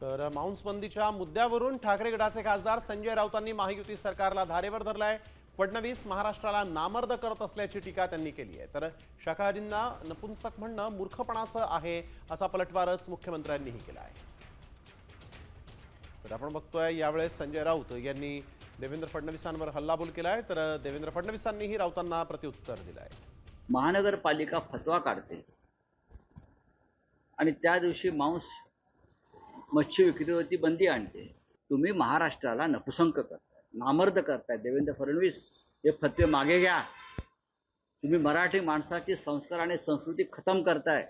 तर मांसबंदीच्या मुद्द्यावरून ठाकरे गटाचे खासदार संजय राऊतांनी महायुती सरकारला धारेवर धरलाय. फडणवीस महाराष्ट्राला नामर्द करत असल्याची टीका त्यांनी केली आहे. तर शाकाहारींना नपुंसक म्हणणं मूर्खपणाचं आहे असा पलटवारच मुख्यमंत्र्यांनीही केला आहे. तर आपण बघतोय यावेळेस संजय राऊत यांनी देवेंद्र फडणवीसांवर हल्लाबोल केलाय. तर देवेंद्र फडणवीसांनीही राऊतांना प्रत्युत्तर दिलंय. महानगरपालिका फतवा काढते. आणि त्या दिवशी मांस मच्छी विक्रीवरती बंदी आणते. तुम्ही महाराष्ट्राला नपुसंक करताय नामर्द करताय. देवेंद्र फडणवीस हे फतवे मागे घ्या. तुम्ही मराठी माणसाची संस्कार आणि संस्कृती खतम करताय.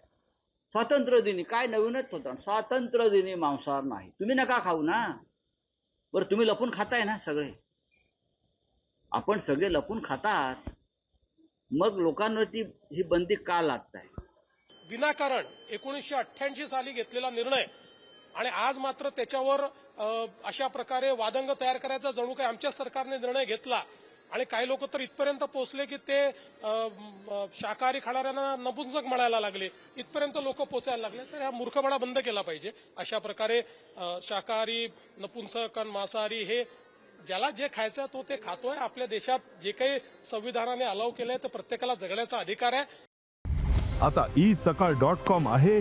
स्वातंत्र्य दिनी काय नवीनच होतं? स्वातंत्र्य दिनी मांसाहार नाही. तुम्ही नका खाऊ ना. बरं तुम्ही लपून खाताय ना सगळे. आपण सगळे लपून खातात. मग लोकांवरती ही बंदी का लादताय? विनाकारण एकोणीसशे अठ्ठ्याऐंशी साली घेतलेला निर्णय आणि आज मात्र त्याच्यावर अशा प्रकारे वादंग तयार करायचा जणू काही आमच्या सरकारने निर्णय घेतला. आणि काही लोक तर इथपर्यंत पोहोचले की ते शाकाहारी खाणाऱ्यांना नपुंसक म्हणायला लागले. इथपर्यंत लोक पोचायला लागले. तर हा मूर्खपणा बंद केला पाहिजे. अशा प्रकारे शाकाहारी नपुंसक आणि मांसाहारी हे ज्याला जे खायचं तो ते खातोय. आपल्या देशात जे काही संविधानाने अलाव केलंय ते प्रत्येकाला जगण्याचा अधिकार आहे. आता ई सकाळ डॉट कॉम आहे.